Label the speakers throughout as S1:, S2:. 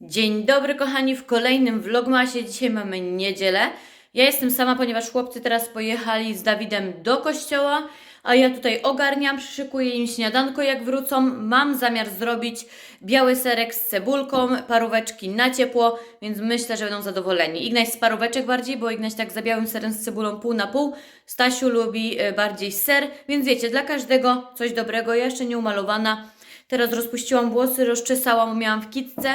S1: Dzień dobry kochani, w kolejnym vlogmasie. Dzisiaj mamy niedzielę. Ja jestem sama, ponieważ chłopcy teraz pojechali z Dawidem do kościoła, a ja tutaj ogarniam, przyszykuję im śniadanko jak wrócą. Mam zamiar zrobić biały serek z cebulką, paróweczki na ciepło, więc myślę, że będą zadowoleni. Ignaś z paróweczek bardziej, bo Ignaś tak za białym serem z cebulą pół na pół. Stasiu lubi e, bardziej ser, więc wiecie, dla każdego coś dobrego. Ja jeszcze nie umalowana. Teraz rozpuściłam włosy, rozczesałam, miałam w kitce,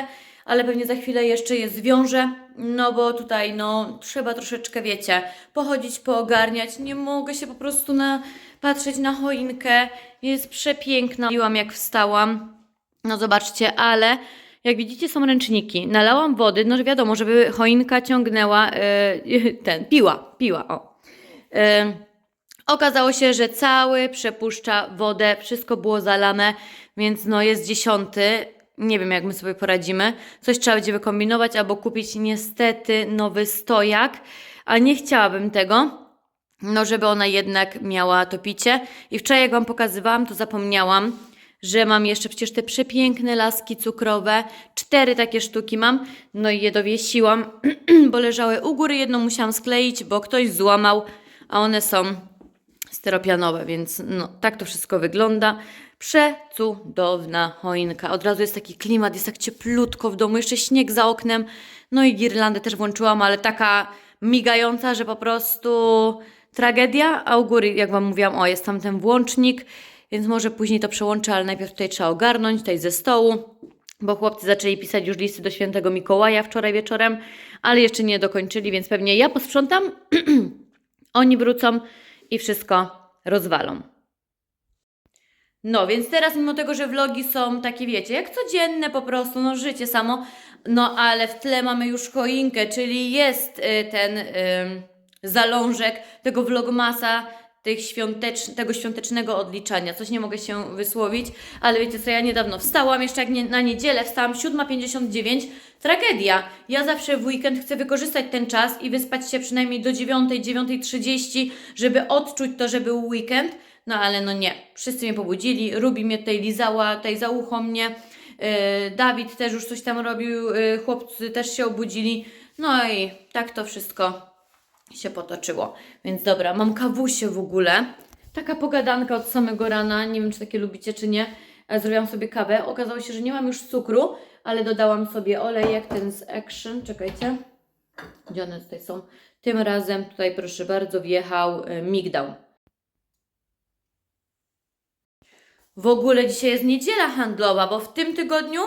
S1: ale pewnie za chwilę jeszcze je zwiążę, no bo tutaj no trzeba troszeczkę, wiecie, pochodzić, poogarniać. Nie mogę się po prostu na, patrzeć na choinkę. Jest przepiękna. Mówiłam jak wstałam. No zobaczcie, ale jak widzicie są ręczniki. Nalałam wody, no wiadomo, żeby choinka ciągnęła, yy, ten, piła, piła, o. Yy, Okazało się, że cały przepuszcza wodę, wszystko było zalane, więc no jest dziesiąty. Nie wiem, jak my sobie poradzimy. Coś trzeba będzie wykombinować albo kupić niestety nowy stojak, a nie chciałabym tego. No, żeby ona jednak miała to picie. I wczoraj, jak Wam pokazywałam, to zapomniałam, że mam jeszcze przecież te przepiękne laski cukrowe. Cztery takie sztuki mam. No i je dowiesiłam, bo leżały u góry. Jedną musiałam skleić, bo ktoś złamał, a one są styropianowe, więc no, tak to wszystko wygląda. Przecudowna choinka. Od razu jest taki klimat, jest tak cieplutko w domu, jeszcze śnieg za oknem. No i girlandę też włączyłam, ale taka migająca, że po prostu tragedia. A u góry, jak Wam mówiłam, o, jest tam ten włącznik, więc może później to przełączę, ale najpierw tutaj trzeba ogarnąć, tutaj ze stołu. Bo chłopcy zaczęli pisać już listy do świętego Mikołaja wczoraj wieczorem, ale jeszcze nie dokończyli, więc pewnie ja posprzątam, oni wrócą i wszystko rozwalą. No, więc teraz mimo tego, że vlogi są takie, wiecie, jak codzienne po prostu, no życie samo, no ale w tle mamy już choinkę, czyli jest y, ten y, zalążek tego vlogmasa, tych świątecz, tego świątecznego odliczania. Coś nie mogę się wysłowić, ale wiecie co, ja niedawno wstałam, jeszcze jak nie, na niedzielę wstałam 7.59, tragedia. Ja zawsze w weekend chcę wykorzystać ten czas i wyspać się przynajmniej do 9, 9.30, żeby odczuć to, że był weekend, no ale no nie. Wszyscy mnie pobudzili, Rubi mnie tutaj lizała, tutaj za ucho mnie, yy, Dawid też już coś tam robił, yy, chłopcy też się obudzili, no i tak to wszystko się potoczyło. Więc dobra, mam kawusię w ogóle. Taka pogadanka od samego rana. Nie wiem, czy takie lubicie, czy nie. Ale Zrobiłam sobie kawę. Okazało się, że nie mam już cukru, ale dodałam sobie olejek, ten z Action. Czekajcie. Gdzie one tutaj są? Tym razem tutaj, proszę bardzo, wjechał migdał. W ogóle dzisiaj jest niedziela handlowa, bo w tym tygodniu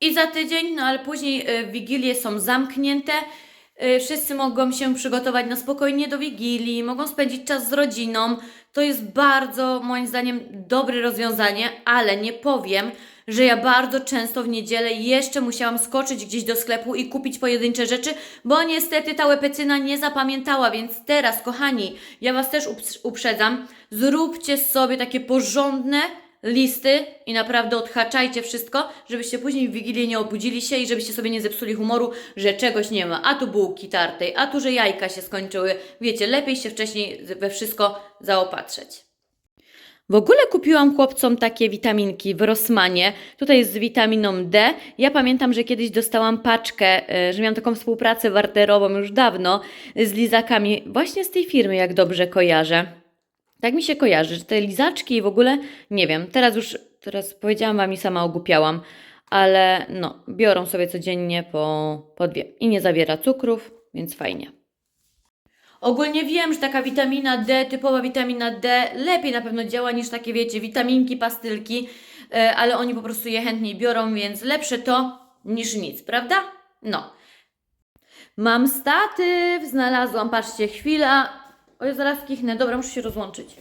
S1: i za tydzień, no ale później y, wigilie są zamknięte. Y, Wszyscy mogą się przygotować na spokojnie do Wigilii, mogą spędzić czas z rodziną. To jest bardzo, moim zdaniem, dobre rozwiązanie, ale nie powiem, że ja bardzo często w niedzielę jeszcze musiałam skoczyć gdzieś do sklepu i kupić pojedyncze rzeczy, bo niestety ta łepecyna nie zapamiętała, więc teraz, kochani, ja Was też uprzedzam, zróbcie sobie takie porządne listy i naprawdę odhaczajcie wszystko, żebyście później w Wigilię nie obudzili się i żebyście sobie nie zepsuli humoru, że czegoś nie ma, a tu bułki tartej, a tu, że jajka się skończyły. Wiecie, lepiej się wcześniej we wszystko zaopatrzeć. W ogóle kupiłam chłopcom takie witaminki w Rossmanie. Tutaj jest z witaminą D. Ja pamiętam, że kiedyś dostałam paczkę, e, że miałam taką współpracę barterową już dawno z lizakami właśnie z tej firmy, jak dobrze kojarzę. Tak mi się kojarzy, że te lizaczki i w ogóle, nie wiem, teraz już, teraz powiedziałam Wam i sama ogłupiałam, ale no, biorą sobie codziennie po, po dwie i nie zawiera cukrów, więc fajnie. Ogólnie wiem, że taka witamina D, typowa witamina D, lepiej na pewno działa niż takie, wiecie, witaminki, pastylki, e, ale oni po prostu je chętniej biorą, więc lepsze to niż nic, prawda? No. Mam statyw, znalazłam, patrzcie, chwila. O, ja zaraz kichnę, dobra, muszę się rozłączyć.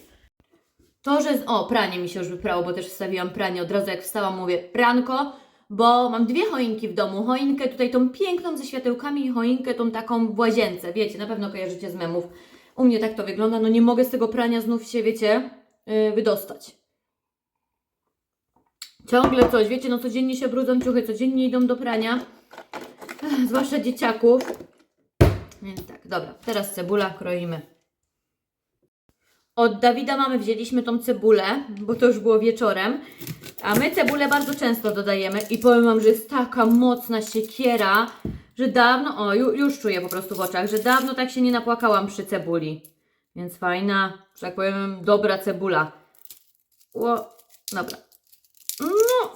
S1: To, że... O, pranie mi się już wyprało, bo też wstawiłam pranie. Od razu jak wstałam, mówię pranko, bo mam dwie choinki w domu. Choinkę tutaj tą piękną ze światełkami i choinkę tą taką w łazience. Wiecie, na pewno kojarzycie z memów. U mnie tak to wygląda. No nie mogę z tego prania znów się, wiecie, yy, wydostać. Ciągle coś, wiecie, no codziennie się brudzą ciuchy, codziennie idą do prania. Ech, zwłaszcza dzieciaków. Więc tak, dobra, teraz cebula kroimy. Od Dawida mamy wzięliśmy tą cebulę, bo to już było wieczorem. A my cebulę bardzo często dodajemy i powiem Wam, że jest taka mocna siekiera, że dawno, o ju, już czuję po prostu w oczach, że dawno tak się nie napłakałam przy cebuli. Więc fajna, że tak powiem, dobra cebula. O, dobra. No,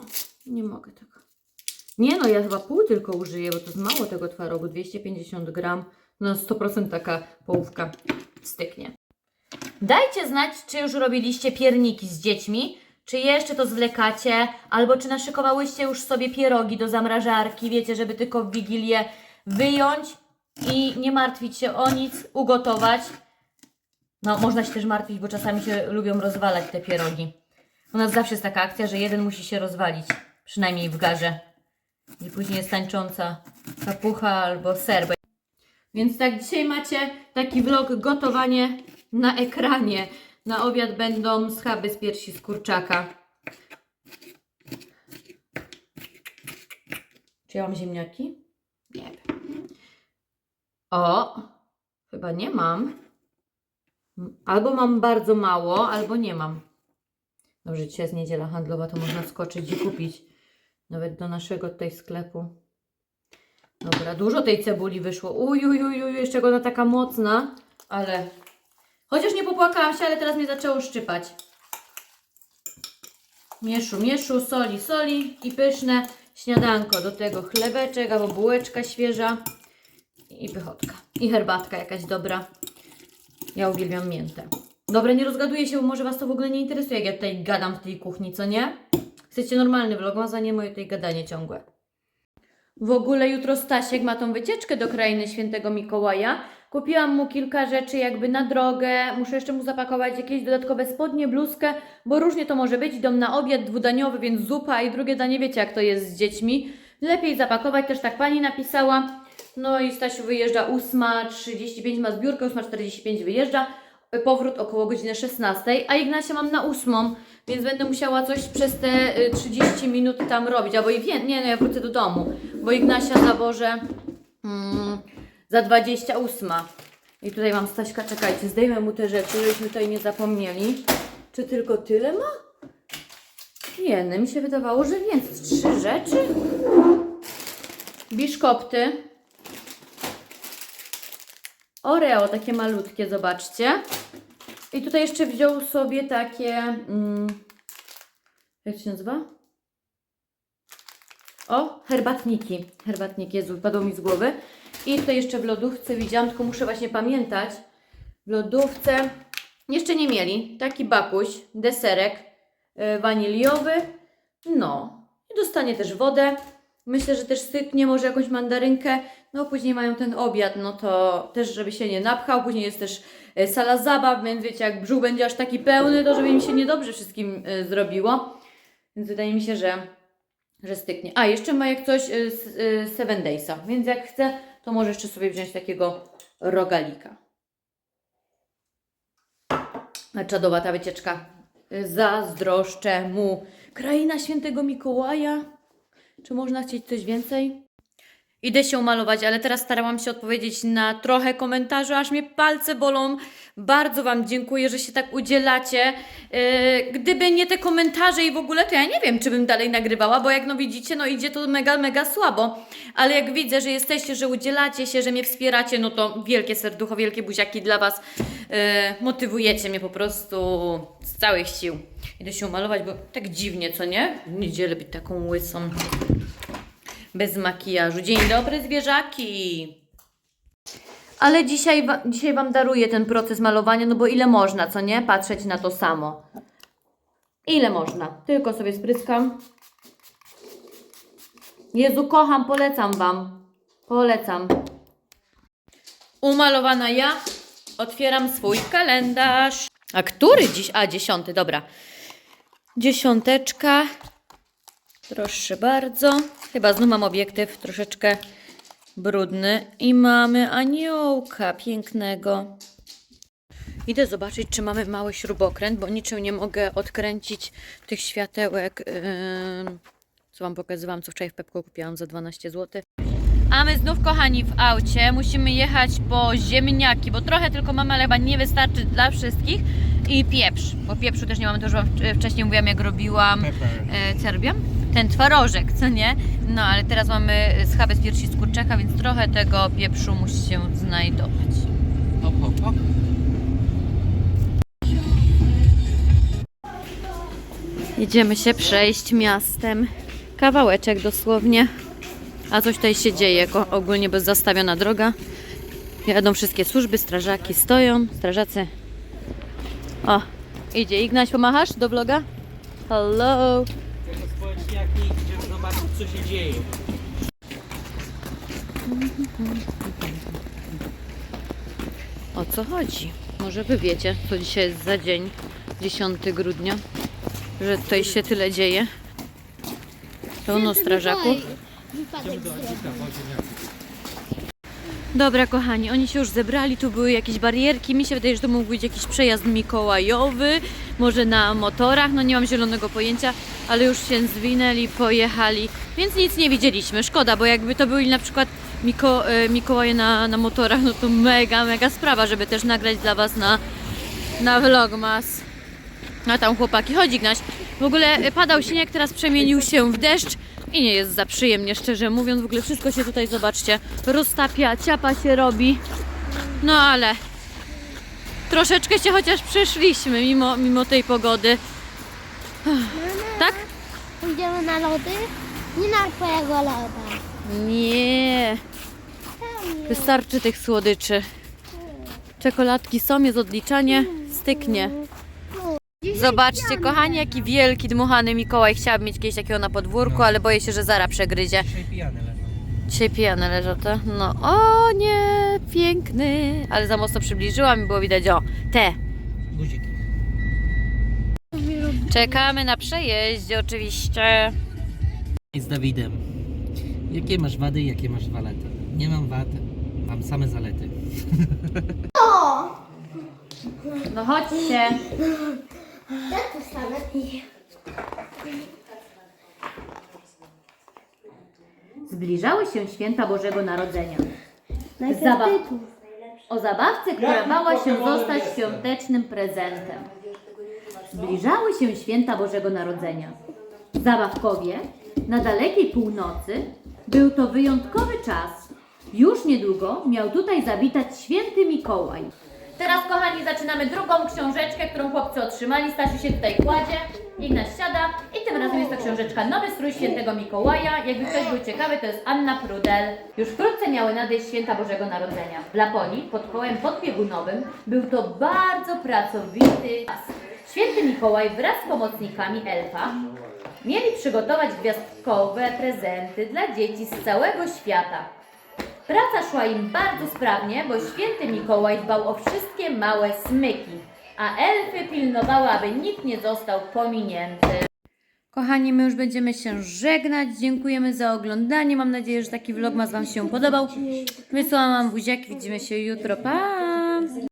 S1: nie mogę tego. Nie no, ja chyba pół tylko użyję, bo to jest mało tego twarogu, 250 gram. No 100% taka połówka styknie. Dajcie znać, czy już robiliście pierniki z dziećmi, czy jeszcze to zwlekacie, albo czy naszykowałyście już sobie pierogi do zamrażarki, wiecie, żeby tylko w Wigilię wyjąć i nie martwić się o nic, ugotować. No, można się też martwić, bo czasami się lubią rozwalać te pierogi. U nas zawsze jest taka akcja, że jeden musi się rozwalić, przynajmniej w garze. I później jest tańcząca kapucha albo ser. Więc tak, dzisiaj macie taki vlog gotowanie na ekranie. Na obiad będą schaby z piersi z kurczaka. Czy ja mam ziemniaki? Nie wiem. O, chyba nie mam. Albo mam bardzo mało, albo nie mam. Dobrze, dzisiaj jest niedziela handlowa, to można skoczyć i kupić. Nawet do naszego tutaj sklepu. Dobra, dużo tej cebuli wyszło. Uj, uj, uj, uj, jeszcze ona taka mocna, ale... Chociaż nie popłakałam się, ale teraz mnie zaczęło szczypać. Mieszu, mieszu, soli, soli i pyszne śniadanko. Do tego chlebeczek albo bułeczka świeża i pychotka. I herbatka jakaś dobra. Ja uwielbiam miętę. Dobra, nie rozgaduję się, bo może Was to w ogóle nie interesuje, jak ja tutaj gadam w tej kuchni, co nie? Chcecie normalny vlog, a nie moje tutaj gadanie ciągłe. W ogóle jutro Stasiek ma tą wycieczkę do krainy świętego Mikołaja. Kupiłam mu kilka rzeczy jakby na drogę. Muszę jeszcze mu zapakować jakieś dodatkowe spodnie, bluzkę, bo różnie to może być. Dom na obiad dwudaniowy, więc zupa i drugie danie, wiecie jak to jest z dziećmi. Lepiej zapakować, też tak pani napisała. No i Stasiu wyjeżdża 8.35, ma zbiórkę, 8.45 wyjeżdża. Powrót około godziny 16, a Ignacia mam na 8, więc będę musiała coś przez te y, 30 minut tam robić. Albo i wie, nie, no ja wrócę do domu, bo Ignacia zawożę mm, za 28. I tutaj mam Staśka, czekajcie, zdejmę mu te rzeczy, żebyśmy tutaj nie zapomnieli. Czy tylko tyle ma? Nie, no mi się wydawało, że więcej. Trzy rzeczy? Biszkopty. Oreo, takie malutkie, zobaczcie. I tutaj jeszcze wziął sobie takie. Mm, jak się nazywa? O, herbatniki. Herbatniki, Jezu, wypadło mi z głowy. I tutaj jeszcze w lodówce widziałam, tylko muszę właśnie pamiętać. W lodówce jeszcze nie mieli. Taki bakuś, deserek yy, waniliowy. No. I dostanie też wodę. Myślę, że też styknie może jakąś mandarynkę. No później mają ten obiad, no to też żeby się nie napchał. Później jest też e, sala zabaw, więc wiecie, jak brzuch będzie aż taki pełny, to żeby im się niedobrze wszystkim e, zrobiło. Więc wydaje mi się, że, że styknie. A, jeszcze ma jak coś e, z e, Seven Daysa, więc jak chce, to może jeszcze sobie wziąć takiego rogalika. A Czadowa ta wycieczka. Zazdroszczę mu. Kraina świętego Mikołaja. Czy można chcieć coś więcej? Idę się umalować, ale teraz starałam się odpowiedzieć na trochę komentarzy, aż mnie palce bolą. Bardzo Wam dziękuję, że się tak udzielacie. Yy, gdyby nie te komentarze i w ogóle, to ja nie wiem, czy bym dalej nagrywała, bo jak no widzicie, no idzie to mega, mega słabo. Ale jak widzę, że jesteście, że udzielacie się, że mnie wspieracie, no to wielkie serducho, wielkie buziaki dla Was. Yy, motywujecie mnie po prostu z całych sił. Idę się umalować, bo tak dziwnie, co nie? W niedzielę być taką łysą. Bez makijażu. Dzień dobry, zwierzaki! Ale dzisiaj, dzisiaj Wam daruję ten proces malowania, no bo ile można, co nie? Patrzeć na to samo. Ile można? Tylko sobie spryskam. Jezu, kocham, polecam Wam. Polecam. Umalowana ja. Otwieram swój kalendarz. A który dziś? A, dziesiąty, dobra. Dziesiąteczka. Proszę bardzo. Chyba znów mam obiektyw troszeczkę brudny. I mamy aniołka pięknego. Idę zobaczyć, czy mamy mały śrubokręt, bo niczym nie mogę odkręcić tych światełek. Ym, co Wam pokazywałam, co wczoraj w Pepko kupiłam za 12 zł. A my znów, kochani, w aucie musimy jechać po ziemniaki, bo trochę tylko mamy, ale chyba nie wystarczy dla wszystkich. I pieprz, bo pieprzu też nie mamy, to już Wam wcz- wcześniej mówiłam, jak robiłam e, co robiłam? Ten twarożek, co nie? No ale teraz mamy schabę z piersi z kurczaka, więc trochę tego pieprzu musi się znajdować.
S2: Hop, hop, hop.
S1: Jedziemy się przejść miastem. Kawałeczek dosłownie. A coś tutaj się dzieje, ogólnie bez zastawiona droga. Jadą wszystkie służby, strażaki stoją, strażacy. O, idzie Ignaś, pomachasz do vloga? Hello.
S2: Jako społeczniaki idziemy zobaczyć, co się dzieje.
S1: O co chodzi? Może wy wiecie, co dzisiaj jest za dzień, 10 grudnia, że tutaj się tyle dzieje. Pełno strażaków. Dobra, kochani, oni się już zebrali, tu były jakieś barierki. Mi się wydaje, że to mógł być jakiś przejazd mikołajowy, może na motorach, no nie mam zielonego pojęcia, ale już się zwinęli, pojechali, więc nic nie widzieliśmy. Szkoda, bo jakby to byli na przykład Miko, e, Mikołaje na, na motorach, no to mega, mega sprawa, żeby też nagrać dla Was na, na vlogmas. A tam chłopaki, chodzi Gnaś. W ogóle e, padał śnieg, teraz przemienił się w deszcz i nie jest za przyjemnie, szczerze mówiąc. W ogóle wszystko się tutaj, zobaczcie, roztapia, ciapa się robi. No ale troszeczkę się chociaż przeszliśmy mimo, mimo tej pogody. Tak?
S3: Pójdziemy na lody? Nie na twojego loda.
S1: Nie, wystarczy tych słodyczy. Czekoladki są, jest odliczanie, styknie. Zobaczcie, kochani, jaki wielki, dmuchany Mikołaj. Chciałabym mieć kiedyś takiego na podwórku,
S2: No.
S1: ale boję się, że zara przegryzie.
S2: Dzisiaj pijany leżą.
S1: Dzisiaj pijane leżą te. No, o nie, piękny. Ale za mocno przybliżyłam i było widać, o, te.
S2: Guziki.
S1: Czekamy na przejeździe oczywiście.
S2: I z Dawidem. Jakie masz wady, jakie masz zalety? Nie mam wad, mam same zalety.
S1: No chodźcie.
S3: Ja tu stanę.
S1: Zbliżały się święta Bożego Narodzenia. Zabaw. O zabawce, która bała się zostać świątecznym prezentem. Zbliżały się święta Bożego Narodzenia. Zabawkowie, na dalekiej północy, był to wyjątkowy czas. Już niedługo miał tutaj zawitać święty Mikołaj. Teraz, kochani, zaczynamy drugą książeczkę, którą chłopcy otrzymali. Stasiu się tutaj kładzie, Ignaś siada i tym razem jest to książeczka Nowy Strój Świętego Mikołaja. Jakby ktoś był ciekawy, to jest Anna Prudel. Już wkrótce miały nadejść święta Bożego Narodzenia. W Laponii, pod kołem podbiegunowym, był to bardzo pracowity czas. Święty Mikołaj wraz z pomocnikami elfa mieli przygotować gwiazdkowe prezenty dla dzieci z całego świata. Praca szła im bardzo sprawnie, bo święty Mikołaj dbał o wszystkie małe smyki, a elfy pilnowały, aby nikt nie został pominięty. Kochani, my już będziemy się żegnać. Dziękujemy za oglądanie. Mam nadzieję, że taki vlogmas Wam się podobał. Wysłałam Wam buziaki. Widzimy się jutro. Pa!